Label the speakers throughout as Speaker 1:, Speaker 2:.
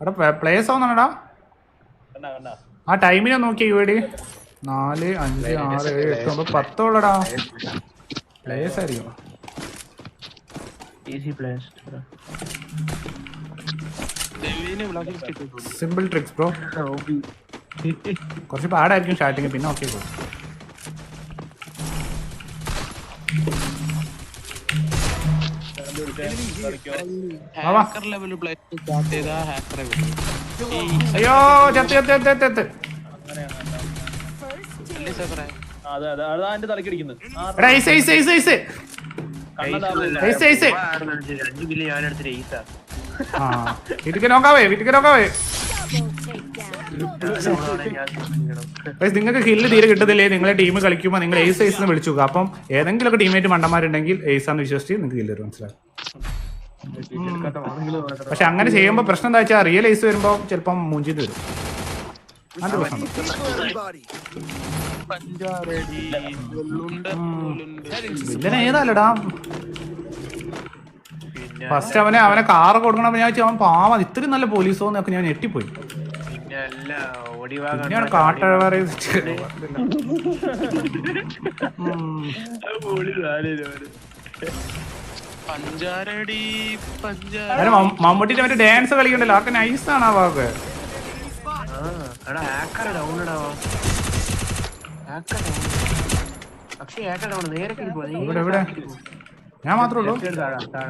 Speaker 1: എടാ പ്ലേസ്
Speaker 2: കണ്ടാ
Speaker 1: ആ ടൈമിനെ നോക്കി ഇവിടെ നാല് അഞ്ച് ആറ് ഏഴ് എട്ട് ഒമ്പത് പത്തോളടാ. പ്ലേസ് ആയിരിക്കും.
Speaker 3: Easy place
Speaker 1: simple tricks bro കുറച്ച് പാടായിരിക്കും സ്റ്റാർട്ടിങ് പിന്നെ okay bro
Speaker 4: hacker level play start ചെയ്ത ഹാക്കറെ
Speaker 1: അയ്യോ ചത്ത് ചത്ത് ചത്ത് ചത്ത് ചത്ത്.
Speaker 4: അല്ലേ സാറേ
Speaker 2: ആ, അതെ അതെ. എന്റെ തലക്കടിക്കുന്നത്.
Speaker 1: വീട്ടിക്ക് നോക്കാവേ വീട്ടിക്ക് നോക്കാവേ. നിങ്ങൾക്ക് ഹില്ല് തീരെ കിട്ടത്തില്ലേ? നിങ്ങളെ ടീം കളിക്കുമ്പോൾ നിങ്ങൾ എയ്സ് ഐസ് എന്ന് വിളിച്ചു നോക്കുക അപ്പം ഏതെങ്കിലുമൊക്കെ ടീമേറ്റ് മണ്ടന്മാരുണ്ടെങ്കിൽ ഏസ് ആണെന്ന് വിശ്വസിച്ച് നിങ്ങൾക്ക് ഹില്ല് തരും മനസ്സിലാവും പക്ഷെ അങ്ങനെ ചെയ്യുമ്പോ പ്രശ്നം എന്താ വെച്ചാൽ റിയൽ ഐസ് വരുമ്പോൾ ചിലപ്പം മൂഞ്ചിട്ട് വരും പിന്നെ പ്രശ്നം വില്ലൻ ഏതാലടാ?
Speaker 3: പിന്നെ
Speaker 1: ഫസ്റ്റ് അവനെ അവനെ കാറ് കൊടുക്കണം ഞാൻ വെച്ചാൽ അവൻ പാവം ഇത്രയും നല്ല പോലീസോ എന്നൊക്കെ ഞാൻ ഞെട്ടിപ്പോയി.
Speaker 3: പിന്നെ അല്ല ഓടിവാ
Speaker 1: പിന്നെയാണ് കാട്ടഴവറ മമ്മൂട്ടിന്റെ മറ്റേ ഡാൻസ് കളിക്കണ്ടല്ലോ ആർക്ക് നൈസാണ് ആ വാക്ക്
Speaker 3: എടാ ഹാക്കർ ഡൗൺ ഇടാവോ ഹാക്കർ ഡൗൺ പക്ഷേ ഹാക്കർ ഡൗൺ നേരെ കിരിപ്പോ
Speaker 1: ഇവിടെ ഇവിടെ ഞാൻ മാത്രമേ ഉള്ളൂ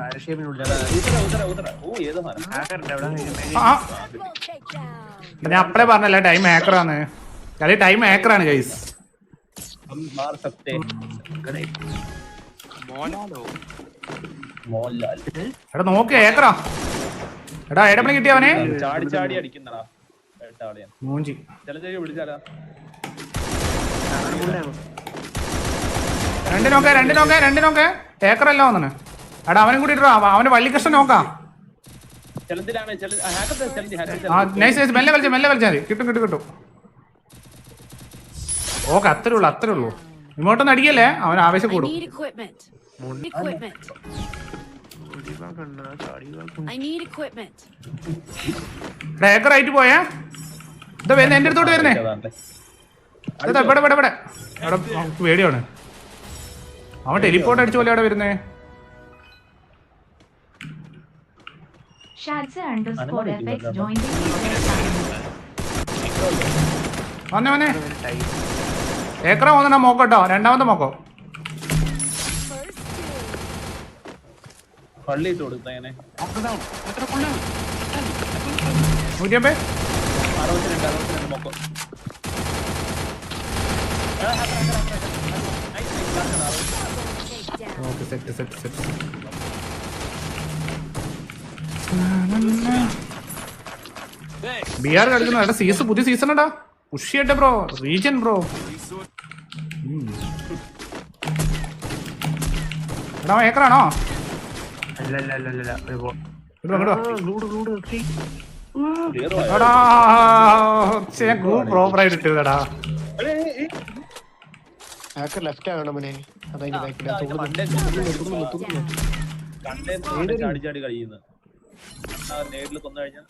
Speaker 3: അരക്ഷേപിനുള്ളിൽ
Speaker 2: ഉത്തര ഉത്തര ഉത്തര ഓ ഏതോ സാധനം
Speaker 3: ഹാക്കറിന്റെ അവിടെ
Speaker 1: ആ ഞാൻ അപ്പളേ പറഞ്ഞല്ല ടൈം ഏക്കറാണ് കളി ടൈം ഏക്കറാണ് ഗൈസ്
Speaker 2: हम मार सकते हैं
Speaker 4: മോലാലോ
Speaker 2: മോഹൻലാൽ.
Speaker 1: എടാ നോക്ക് ഏക്കറാ. എടാ എടപ്പണി കിട്ടിയവനെ
Speaker 2: ചാടി ചാടി അടിക്കുന്നടാ.
Speaker 1: മൂഞ്ചി.
Speaker 2: ചില ചെറിയ വിളിച്ചാലാ?
Speaker 1: രണ്ട് നോക്കേ രണ്ട് നോക്കേ രണ്ട് നോക്കേ. ഏക്കറല്ല വന്നെ എടാ അവനും കൂടി ഇട്ടോ അവന് വള്ളിക്കൃഷ്ണൻ നോക്കാം.
Speaker 2: ചെലന്തിലാണ് ചെല ഹാക്കത്തെ
Speaker 1: ആ നൈസ് നൈസ് മെല്ലെ വലിച്ച മെല്ലെ വലിച്ചാൽ മതി. കിട്ടും കിട്ടും കിട്ടും. ഓക്കെ അത്രേ ഉള്ളൂ അത്രേ ഉള്ളൂ. ഇങ്ങോട്ടൊന്നും അടിക്കല്ലേ? അവൻ ആവേശം കൂടും.
Speaker 5: Equipment. Equipment. I need equipment.
Speaker 1: ആയിട്ട് പോയേ? ഇതാ വരുന്നേ എന്റെ അടുത്തോട്ട് വരുന്നേ. ഇതാ ഇവിടെ ഇവിടെ ഇവിടെ. അവിടെ നമുക്ക് പേടിയാണ്. അവൻ ടെലിപ്പോർട്ട് അടിച്ച പോലെ അവിടെ വരുന്നേ.
Speaker 6: Shadza underscore
Speaker 2: Animal
Speaker 6: FX
Speaker 2: eating
Speaker 6: joined the
Speaker 1: വന്നേ വന്നേ. ഏക്കറ വന്നിട്ടാ മോക്കോട്ടോ രണ്ടാമത്തെ മോക്കോ.
Speaker 2: പള്ളി ഇട്ട് കൊടുത്ത
Speaker 4: കൊള്ളാം
Speaker 1: നൂറ്റിയമ്പേ
Speaker 2: അറുപത്തിരണ്ട് അറുപത്തിരണ്ട് മൊക്കം
Speaker 1: okay set set set B R കളിക്കുന്ന എടാ സീസൺ പുതിയ സീസൺ എടാ. ഉഷിയട്ടെ ബ്രോ റീജൻ ബ്രോ. എടാ ഏക്കറാണോ
Speaker 3: അല്ല അല്ല അല്ല അല്ല
Speaker 1: ഇങ്ങോട്ട് വാ, ഇങ്ങോട്ട് വാ.
Speaker 3: ലൂഡ് ലൂഡ് ഓക്കെ
Speaker 1: എടാ ഛെ, ഞാൻ ഗ്രൂപ്പ് പ്രോപ്പറായിട്ട് ഇട്ടതാടാ
Speaker 7: ഹാക്കർ ലെഫ്റ്റ് ആകണം മോനെ. അതായത് ബാക്കിൽ
Speaker 2: കണ്ടേ ചാടി ചാടി കഴിയുന്നു നേരിൽ കൊന്നു കഴിഞ്ഞാൽ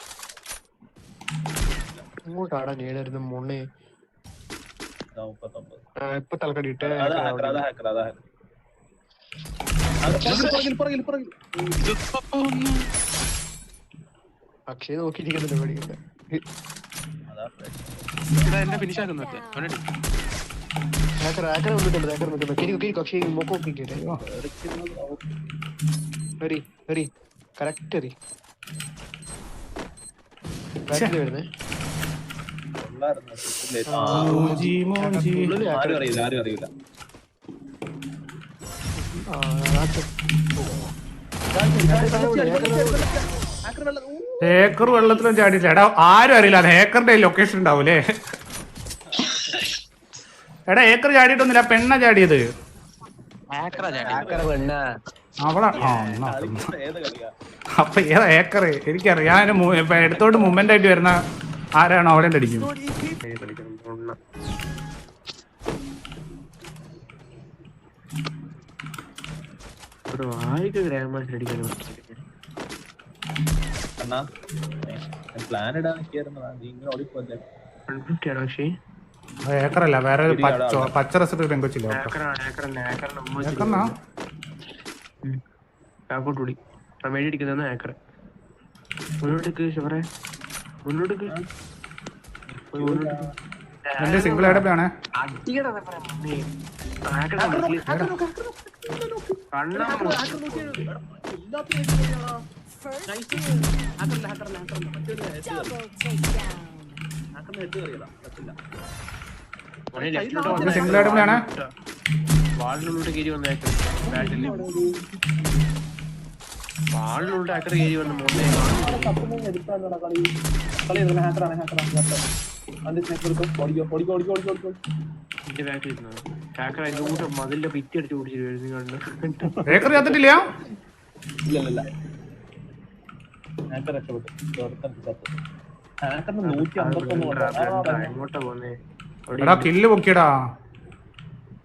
Speaker 7: അങ്ങോട്ടാടാ നേടായിരുന്നു മോണെ
Speaker 2: ഇതാ മുപ്പത്തൊമ്പത്.
Speaker 7: ആ, ഇപ്പൊ തലക്കടി ഇട്ട് അക്ഷയ് നോക്കിയിരിക്കുന്നുണ്ട് പേടിക്കണ്ട.
Speaker 4: എന്നെ ഫിനിഷ് ആക്കുന്നു
Speaker 7: ഹാക്കർ വന്നിട്ടുണ്ട് ഹാക്കർ വന്നിട്ടുണ്ട്. കിരിക്കോ കിരിക്കോ അക്ഷയ് മൊക്കെ ഹരി ഹരി കറക്റ്റ് ഹരി ബാക്കിൽ വരുന്നേ.
Speaker 2: ആരും അറിയില്ല ആരും അറിയില്ല.
Speaker 7: ഹാക്കർ
Speaker 1: വെള്ളത്തിലും ചാടിയില്ല എടാ ആരും അറിയില്ല. ഹേക്കറിന്റെ ലൊക്കേഷൻ ഉണ്ടാവൂലേ എടാ ഏക്കർ ചാടിയിട്ടൊന്നുമില്ല. പെണ്ണ ചാടിയത്. അവളാ? അപ്പൊ ഏതാ ഏക്കർ എനിക്കറിയാം. ഞാൻ എടുത്തോട്ട് മൂവ്മെന്റ് ആയിട്ട് വരുന്ന ആരാണോ അവിടെ അടിക്കും
Speaker 3: അടിക്കാൻ
Speaker 2: പ്ലാൻ ഇടാൻ
Speaker 3: അക്ഷയ്
Speaker 1: ഏക്കറല്ല. വേറെ ഒരു പച്ച റെസിപ്പി പെങ്കൊച്ചില്ല
Speaker 3: ബാക്കോട്ട് അടിക്കുന്ന മുന്നോട്ടേക്ക് ഷുവറെ. മുന്നോട്ടേക്ക്
Speaker 1: എന്റെ സിംഗിൾ
Speaker 3: അടിയടാ
Speaker 1: സിംഗിൾ ഹെഡപ്പ് ആണ്
Speaker 3: വാളിനുള്ളിട്ട് കയറി വന്ന ഹാക്കർ ബാറ്റിൽ വാളിനുള്ളിട്ട് ഹാക്കർ കയറി വന്ന മോനെ.
Speaker 2: അതിന്റെ സ്നേക്ക് എടുക്കും ഓടിക്കോ ഓടിക്കോ ഓടിക്കോ ഓടിക്കോ ഓടിക്കോ.
Speaker 3: എന്റെ ബാക്കിൽ ഇരുന്നത് ഹാക്കർ അതിന്റെ കൂടെ മതിലിന്റെ ഭിത്തി അടിച്ച് ഓടിച്ചിട്ട് വരുന്നു കണ്ടു?
Speaker 1: ഏക്കർ ചത്തിട്ടില്ല
Speaker 2: ഇല്ല ഇല്ല ഇല്ല ഹാക്കർ രക്ഷപ്പെട്ടു. ഒരുത്തൻ ചത്തു. ഹാക്കറിന് നൂറ്റി അമ്പത്തൊന്ന് കൊണ്ട്
Speaker 3: എങ്ങോട്ടാ പോന്നേ?
Speaker 1: എടാ കില്ല് പൊക്കിയടാ.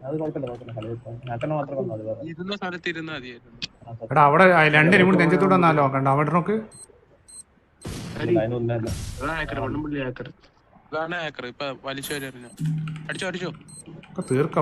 Speaker 2: അത് കുഴപ്പമില്ല കുഴപ്പമില്ല. കളി ഹാക്കറിന് മാത്രം വന്നു അത് വേറെ.
Speaker 4: ഇരുന്ന സ്ഥലത്ത് ഇരുന്നാ മതിയായിരുന്നു.
Speaker 2: ആ, സത്യം.
Speaker 1: എടാ അവിടെ രണ്ടിനും കൂടി നെഞ്ചത്തോടെ വന്നാലോ? കണ്ട അവിടെ നോക്ക്.
Speaker 3: ഹാക്കർ
Speaker 4: അതാണ് ഹാക്കർ ഇപ്പൊ വലിച്ചു വരറിഞ്ഞു അടിച്ചോ അടിച്ചോ.
Speaker 1: ഒക്കെ തീർക്ക